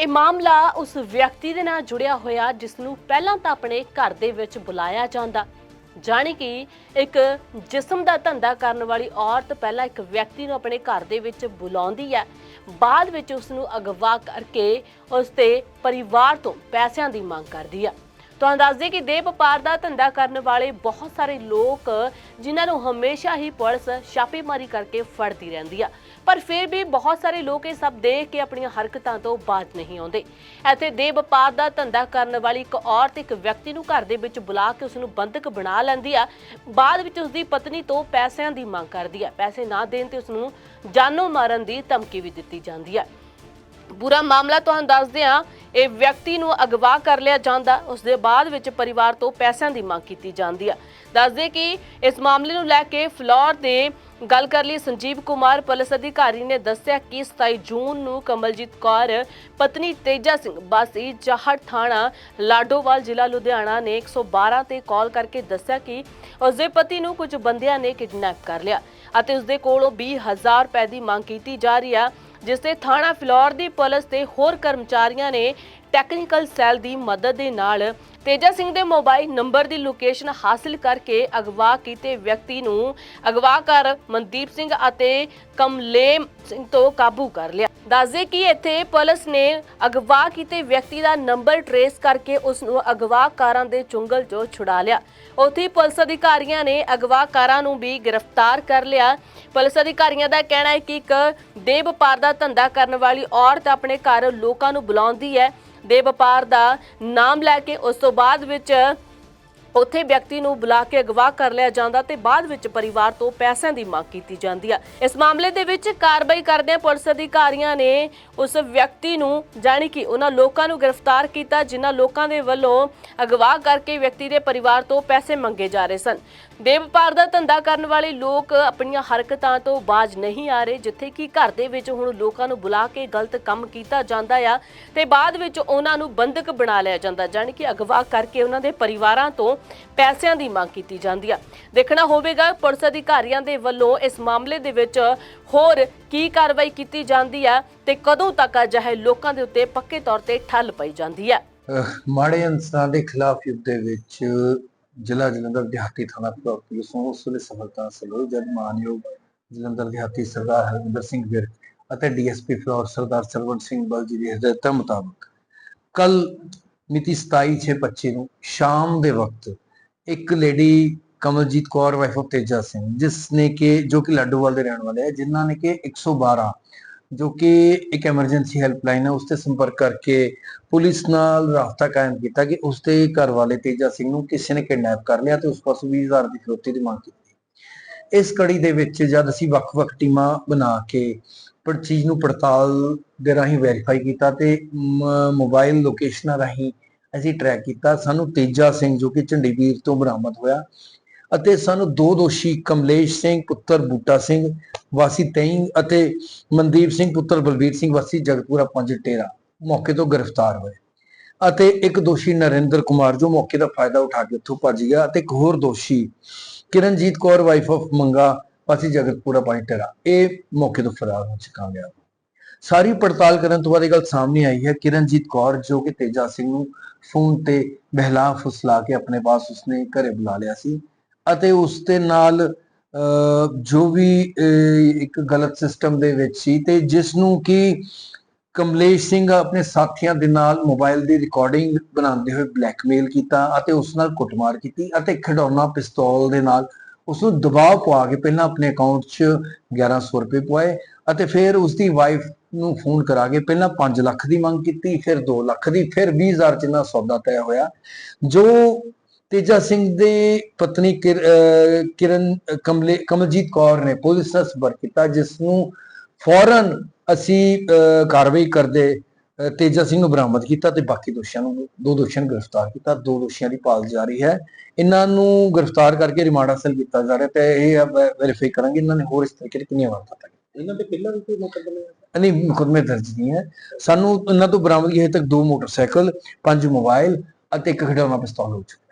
ਇਹ ਮਾਮਲਾ ਉਸ ਵਿਅਕਤੀ ਦੇ ਨਾਲ ਜੁੜਿਆ ਹੋਇਆ, ਜਿਸ ਨੂੰ ਪਹਿਲਾਂ ਤਾਂ ਆਪਣੇ ਘਰ ਦੇ ਵਿੱਚ ਬੁਲਾਇਆ ਜਾਂਦਾ। ਜਾਣੀ ਕਿ ਇੱਕ ਜਿਸਮ ਦਾ ਧੰਦਾ ਕਰਨ ਵਾਲੀ ਔਰਤ ਪਹਿਲਾਂ ਇੱਕ ਵਿਅਕਤੀ ਨੂੰ ਆਪਣੇ ਘਰ ਦੇ ਵਿੱਚ ਬੁਲਾਉਂਦੀ ਹੈ। ਬਾਅਦ ਵਿੱਚ ਉਸ ਨੂੰ ਅਗਵਾ ਕਰਕੇ ਉਸ ਤੇ ਪਰਿਵਾਰ ਤੋਂ ਪੈਸਿਆਂ ਦੀ ਮੰਗ ਕਰਦੀ ਹੈ। ਤੁਹਾਨੂੰ ਦੱਸ ਦਈਏ ਕਿ ਦੇਹ ਵਪਾਰ ਦਾ ਧੰਦਾ ਕਰਨ ਵਾਲੇ ਬਹੁਤ ਸਾਰੇ ਲੋਕ, ਜਿਨ੍ਹਾਂ ਨੂੰ ਹਮੇਸ਼ਾ ਹੀ ਪੁਲਿਸ ਛਾਪੇਮਾਰੀ ਕਰਕੇ ਫੜਦੀ ਰਹਿੰਦੀ ਆ। ਪਰ ਫਿਰ ਵੀ ਬਹੁਤ ਸਾਰੇ ਲੋਕ ਇਹ ਸਭ ਦੇਖ ਕੇ ਆਪਣੀਆਂ ਹਰਕਤਾਂ ਤੋਂ ਬਾਜ਼ ਨਹੀਂ ਆਉਂਦੇ। ਇੱਥੇ ਦੇਹ ਵਪਾਰ ਦਾ ਧੰਦਾ ਕਰਨ ਵਾਲੀ ਇੱਕ ਔਰਤ ਇੱਕ ਵਿਅਕਤੀ ਨੂੰ ਘਰ ਦੇ ਵਿੱਚ ਬੁਲਾ ਕੇ ਉਸ ਨੂੰ ਬੰਧਕ ਬਣਾ ਲੈਂਦੀ ਆ। ਬਾਅਦ ਵਿੱਚ ਉਸ ਦੀ ਪਤਨੀ ਤੋਂ ਪੈਸਿਆਂ ਦੀ ਮੰਗ ਕਰਦੀ ਆ। ਪੈਸੇ ਨਾ ਦੇਣ ਤੇ ਉਸ ਨੂੰ ਜਾਨੋਂ ਮਾਰਨ ਦੀ ਧਮਕੀ ਵੀ ਦਿੱਤੀ ਜਾਂਦੀ ਆ। ਪੂਰਾ ਮਾਮਲਾ ਤੁਹਾਨੂੰ ਦੱਸਦੇ ਹਾਂ ਇਹ ਵਿਅਕਤੀ ਨੂੰ ਅਗਵਾ ਕਰ ਲਿਆ ਜਾਂਦਾ, ਉਸ ਦੇ ਬਾਅਦ ਵਿੱਚ ਪਰਿਵਾਰ ਤੋਂ ਪੈਸਿਆਂ ਦੀ ਮੰਗ ਕੀਤੀ ਜਾਂਦੀ ਹੈ ਦੱਸਦੇ ਕਿ ਇਸ ਮਾਮਲੇ ਨੂੰ ਲੈ ਕੇ ਫਲੋਰ ਦੇ ਗੱਲ ਕਰ ਲਈ ਸੰਜੀਵ ਕੁਮਾਰ, ਪੁਲਿਸ ਅਧਿਕਾਰੀ ਨੇ ਦੱਸਿਆ ਕਿ 27 ਜੂਨ ਨੂੰ ਕਮਲਜੀਤ ਕੌਰ, ਪਤਨੀ ਤੇਜਾ ਸਿੰਘ ਬਾਸੀ ਚਾਹੜ ਥਾਣਾ, ਲਾਡੋਵਾਲ ਜ਼ਿਲ੍ਹਾ ਲੁਧਿਆਣਾ ਨੇ 112 ਤੇ ਕਾਲ ਕਰਕੇ ਦੱਸਿਆ ਕਿ ਉਸ ਦੇ ਪਤੀ ਨੂੰ ਕੁਝ ਬੰਦਿਆਂ ਨੇ ਕਿਡਨੈਪ ਕਰ ਲਿਆ ਅਤੇ ਉਸ ਦੇ ਕੋਲੋਂ 20000 ਰੁਪਏ ਦੀ ਮੰਗ ਕੀਤੀ ਜਾ ਰਹੀ ਹੈ ਜਿਸ ਤੇ ਥਾਣਾ ਫਲੋਰ ਦੀ ਪੁਲਿਸ ਤੇ ਹੋਰ ਕਰਮਚਾਰੀਆਂ ਨੇ ਟੈਕਨੀਕਲ ਸੈੱਲ ਦੀ ਮਦਦ ਦੇ ਨਾਲ ਤੇਜਾ ਸਿੰਘ ਦੇ ਮੋਬਾਈਲ ਨੰਬਰ ਦੀ ਲੋਕੇਸ਼ਨ ਹਾਸਲ ਕਰਕੇ ਅਗਵਾ ਕੀਤੇ ਵਿਅਕਤੀ ਨੂੰ ਅਗਵਾ ਕਰ ਮਨਦੀਪ ਸਿੰਘ ਅਤੇ ਕਮਲੇਮ ਸਿੰਘ ਤੋਂ ਕਾਬੂ ਕਰ ਲਿਆ। ਦੱਸਦੇ ਕਿ ਇੱਥੇ ਪੁਲਿਸ ਨੇ ਅਗਵਾ ਕੀਤੇ ਵਿਅਕਤੀ ਦਾ ਨੰਬਰ ਟਰੇਸ ਕਰਕੇ ਉਸ ਨੂੰ ਅਗਵਾਕਾਰਾਂ ਦੇ ਚੁੰਗਲ 'ਚੋਂ ਛੁਡਾ ਲਿਆ। ਉੱਥੇ ਪੁਲਿਸ ਅਧਿਕਾਰੀਆਂ ਨੇ ਅਗਵਾਕਾਰਾਂ ਨੂੰ ਵੀ ਗ੍ਰਿਫਤਾਰ ਕਰ ਲਿਆ। ਪੁਲਿਸ ਅਧਿਕਾਰੀਆਂ ਦਾ ਕਹਿਣਾ ਹੈ ਕਿ ਇੱਕ ਦੇ ਵਪਾਰ ਦਾ ਧੰਦਾ ਕਰਨ ਵਾਲੀ ਔਰਤ ਆਪਣੇ ਘਰ ਲੋਕਾਂ ਨੂੰ ਬੁਲਾਉਂਦੀ ਹੈ। ਦੇ ਵਪਾਰ ਦਾ ਨਾਮ ਲੈ ਕੇ ਉਸ ਤੋਂ ਬਾਅਦ ਵਿੱਚ ਉੱਥੇ ਵਿਅਕਤੀ ਨੂੰ ਬੁਲਾ ਕੇ ਅਗਵਾ ਕਰ ਲਿਆ ਜਾਂਦਾ ਤੇ ਬਾਅਦ ਵਿੱਚ ਪਰਿਵਾਰ ਤੋਂ ਪੈਸਿਆਂ ਦੀ ਮੰਗ ਕੀਤੀ ਜਾਂਦੀ ਹੈ ਇਸ ਮਾਮਲੇ ਦੇ ਵਿੱਚ ਕਾਰਵਾਈ ਕਰਦਿਆਂ ਪੁਲਿਸ ਅਧਿਕਾਰੀਆਂ ਨੇ ਉਸ ਵਿਅਕਤੀ ਨੂੰ, ਜਾਣੀ ਕਿ ਉਹਨਾਂ ਲੋਕਾਂ ਨੂੰ ਗ੍ਰਿਫਤਾਰ ਕੀਤਾ, ਜਿਨ੍ਹਾਂ ਲੋਕਾਂ ਦੇ ਵੱਲੋਂ ਅਗਵਾ ਕਰਕੇ ਵਿਅਕਤੀ ਦੇ ਪਰਿਵਾਰ ਤੋਂ ਪੈਸੇ ਮੰਗੇ ਜਾ ਰਹੇ ਸਨ। ਦੇ ਵਪਾਰ ਦਾ ਧੰਦਾ ਕਰਨ ਵਾਲੇ ਲੋਕ ਆਪਣੀਆਂ ਹਰਕਤਾਂ ਤੋਂ ਬਾਜ ਨਹੀਂ ਆ ਰਹੇ, ਜਿੱਥੇ ਕਿ ਘਰ ਦੇ ਵਿੱਚ ਹੁਣ ਲੋਕਾਂ ਨੂੰ ਬੁਲਾ ਕੇ ਗਲਤ ਕੰਮ ਕੀਤਾ ਜਾਂਦਾ ਆ ਤੇ ਬਾਅਦ ਵਿੱਚ ਉਹਨਾਂ ਨੂੰ ਬੰਦਕ ਬਣਾ ਲਿਆ ਜਾਂਦਾ, ਜਾਣੀ ਕਿ ਅਗਵਾ ਕਰਕੇ ਉਹਨਾਂ ਦੇ ਪਰਿਵਾਰਾਂ ਤੋਂ ਪੈਸਿਆਂ ਦੀ ਮੰਗ ਕੀਤੀ ਜਾਂਦੀ ਆ। ਦੇਖਣਾ ਹੋਵੇਗਾ, ਪੁਲਿਸ ਅਧਿਕਾਰੀਆਂ ਦੇ ਵੱਲੋਂ ਇਸ ਮਾਮਲੇ ਦੇ ਵਿੱਚ ਹੋਰ ਕੀ ਕਾਰਵਾਈ ਕੀਤੀ ਜਾਂਦੀ ਆ ਤੇ ਕਦੋਂ ਤੱਕ ਅਜਿਹੇ ਲੋਕਾਂ ਦੇ ਉੱਤੇ ਪੱਕੇ ਤੌਰ ਤੇ ਠੱਲ ਪਈ ਜਾਂਦੀ ਆ। ਮਾੜੇ ਇਨਸਾਨ ਦੇ ਖਿਲਾਫ ਯੁੱਧ ਦੇ ਵਿੱਚ ਜ਼ਿਲ੍ਹਾ ਜਲੰਧਰ ਦਿਹਾਤੀ ਥਾਣਾ ਪੁਲਿਸ ਨੂੰ ਉਸ ਵੇਲੇ ਸਫਲਤਾ ਹਾਸਲ ਹੋਈ ਜਦ ਮਾਨਯੋਗ ਜਲੰਧਰ ਦਿਹਾਤੀ ਸਰਦਾਰ ਹਰਵਿੰਦਰ ਸਿੰਘ ਵਿਰਕ ਅਤੇ ਡੀਐਸਪੀ ਫਲੋਰ ਸਰਦਾਰ ਸਰਵਣ ਸਿੰਘ ਬਲ ਜੀ ਦੀ ਹਦਾਇਤਾਂ ਮੁਤਾਬਕ ਕੱਲ ਮਿਤੀ 27/6/25 ਨੂੰ ਸ਼ਾਮ ਦੇ ਵਕਤ ਇੱਕ lady Kamaljit Kaur wife of Teja Singh, ਜਿਸ ਨੇ ਕਿ ਜੋ ਕਿ ਲੱਡੂਵਾਲ ਦੇ ਰਹਿਣ ਵਾਲੇ ਹੈ ਜਿਨ੍ਹਾਂ ਨੇ ਕਿ 112 ਜੋ ਕਿ ਇੱਕ ਐਮਰਜੈਂਸੀ ਹੈਲਪਲਾਈਨ ਹੈ ਉਸ ਤੇ ਸੰਪਰਕ ਕਰਕੇ ਪੁਲਿਸ ਨਾਲ ਰਾਬਤਾ ਕਾਇਮ ਕੀਤਾ ਕਿ ਉਸ ਦੇ ਘਰ ਵਾਲੇ ਤੇਜਾ ਸਿੰਘ ਨੂੰ ਕਿਸੇ ਨੇ ਕਿਡਨੈਪ ਕਰ ਲਿਆ ਤੇ ਉਸ ਪਾਸੋਂ 20000 ਦੀ ਫਿਰੌਤੀ ਦੀ ਮੰਗ ਕੀਤੀ। ਇਸ ਕੜੀ ਦੇ ਵਿੱਚ ਜਦ ਅਸੀਂ ਵੱਖ-ਵੱਖ ਟੀਮਾਂ ਬਣਾ ਕੇ ਪਰ ਚੀਜ਼ ਨੂੰ ਪੜਤਾਲ ਦੇ ਰਾਹੀਂ ਵੈਰੀਫਾਈ ਕੀਤਾ ਤੇ ਮ- ਮੋਬਾਈਲ ਲੋਕੇਸ਼ਨਾਂ ਰਾਹੀਂ ਅਸੀਂ ਟਰੈਕ ਕੀਤਾ, ਸਾਨੂੰ ਤੇਜਾ ਸਿੰਘ ਜੋ ਕਿ ਝੰਡੀਵੀਰ ਤੋਂ ਬਰਾਮਦ ਹੋਇਆ ਅਤੇ ਸਾਨੂੰ ਦੋ ਦੋਸ਼ੀ ਕਮਲੇਸ਼ ਸਿੰਘ, ਪੁੱਤਰ ਬੂਟਾ ਸਿੰਘ, ਵਾਸੀ ਤੈਂ ਅਤੇ ਮਨਦੀਪ ਸਿੰਘ, ਪੁੱਤਰ ਬਲਬੀਰ ਸਿੰਘ, ਵਾਸੀ ਜਗਤਪੁਰਾ ਪੰਜ ਟੇਰਾ ਮੌਕੇ ਤੋਂ ਗ੍ਰਿਫਤਾਰ ਹੋਏ। ਅਤੇ ਇੱਕ ਦੋਸ਼ੀ ਨਰਿੰਦਰ ਕੁਮਾਰ ਜੋ ਮੌਕੇ ਦਾ ਫਾਇਦਾ ਉਠਾ ਕੇ ਉੱਥੋਂ ਭੱਜ ਗਿਆ ਅਤੇ ਇੱਕ ਹੋਰ ਦੋਸ਼ੀ ਕਿਰਨਜੀਤ ਕੌਰ ਵਾਈਫ ਆਫ ਮੰਗਾ, ਵਾਸੀ ਜਗਤਪੁਰਾ ਪੰਜ ਟੇਰਾ ਇਹ ਮੌਕੇ ਤੋਂ ਫਰਾਰ ਹੋ ਚੁੱਕਾ ਗਿਆ। ਸਾਰੀ ਪੜਤਾਲ ਕਰਨ ਤੋਂ ਬਾਅਦ ਇਹ ਗੱਲ ਸਾਹਮਣੇ ਆਈ ਹੈ। ਕਿਰਨਜੀਤ ਕੌਰ ਜੋ ਕਿ ਤੇਜਾ ਸਿੰਘ ਨੂੰ ਫੋਨ ਤੇ ਬਹਿਲਾ ਫੁਸਲਾ ਕੇ ਆਪਣੇ ਪਾਸ ਉਸਨੇ ਘਰੇ ਬੁਲਾ ਲਿਆ ਸੀ। ਅਤੇ ਉਸ ਦੇ ਨਾਲ ਅਹ, ਜੋ ਵੀ ਇੱਕ ਗਲਤ ਸਿਸਟਮ ਦੇ ਵਿੱਚ ਸੀ ਤੇ ਜਿਸ ਨੂੰ ਕਿ ਕਮਲੇਸ਼ ਸਿੰਘ ਆਪਣੇ ਸਾਥੀਆਂ ਦੇ ਨਾਲ ਮੋਬਾਈਲ ਦੀ ਰਿਕਾਰਡਿੰਗ ਬਣਾਉਂਦੇ ਹੋਏ ਬਲੈਕਮੇਲ ਕੀਤਾ ਅਤੇ ਉਸ ਨਾਲ ਕੁੱਟਮਾਰ ਕੀਤੀ ਅਤੇ ਖਿਡੌਣਾ ਪਿਸਤੌਲ ਦੇ ਨਾਲ ਉਸ ਨੂੰ ਦਬਾਅ ਪਵਾ ਕੇ ਪਹਿਲਾਂ ਆਪਣੇ ਅਕਾਊਂਟ 'ਚ 1100 ਰੁਪਏ ਪਵਾਏ ਅਤੇ ਫਿਰ ਉਸ ਦੀ ਵਾਈਫ ਨੂੰ ਫੋਨ ਕਰਾ ਕੇ ਪਹਿਲਾਂ 5 ਲੱਖ ਦੀ ਮੰਗ ਕੀਤੀ ਫਿਰ 2 ਲੱਖ ਦੀ ਫਿਰ 20000 ਜਿੰਨਾ ਸੌਦਾ ਤੈਅ ਹੋਇਆ ਜੋ ਤੇਜਾ ਸਿੰਘ ਦੇ ਪਤਨੀ ਕਿਰਨ ਕਮਲੇ ਕਮਲਜੀਤ ਕੌਰ ਨੇ ਪੁਲਿਸ ਨਾਲ ਸੰਪਰਕ ਕੀਤਾ ਜਿਸ ਨੂੰ ਫੌਰਨ ਅਸੀਂ ਕਾਰਵਾਈ ਕਰਦੇ ਤੇਜਾ ਸਿੰਘ ਨੂੰ ਬਰਾਮਦ ਕੀਤਾ ਤੇ ਬਾਕੀ ਦੋਸ਼ੀਆਂ ਨੂੰ ਦੋ ਦੋਸ਼ੀਆਂ ਨੂੰ ਗ੍ਰਿਫਤਾਰ ਕੀਤਾ। ਦੋ ਦੋਸ਼ੀਆਂ ਦੀ ਭਾਲ ਜਾਰੀ ਹੈ। ਇਹਨਾਂ ਨੂੰ ਗ੍ਰਿਫਤਾਰ ਕਰਕੇ ਰਿਮਾਂਡ ਹਾਸਲ ਕੀਤਾ ਜਾ ਰਿਹਾ ਤੇ ਇਹ ਵੈਰੀਫਾਈ ਕਰਾਂਗੇ ਇਹਨਾਂ ਨੇ ਹੋਰ ਇਸ ਤਰੀਕੇ ਦੇ ਕਿੰਨੀਆਂ ਵਾਰਦਾਤਾਂ ਕੀਤੀਆਂ। ਇਹਨਾਂ ਦੇ ਪਹਿਲਾਂ ਵੀ ਕੋਈ ਮੁਕੱਦਮੇ ਨਹੀਂ ਮੁਕਦਮੇ ਦਰਜ ਨਹੀਂ ਹੈ। ਸਾਨੂੰ ਇਹਨਾਂ ਤੋਂ ਬਰਾਮਦਗੀ ਹਜੇ ਤੱਕ ਦੋ ਮੋਟਰਸਾਈਕਲ ਪੰਜ ਮੋਬਾਈਲ ਅਤੇ ਇੱਕ ਖਿਡੌਣਾ ਪਿਸਤੌਲ ਹੋ ਚੁੱਕਾ।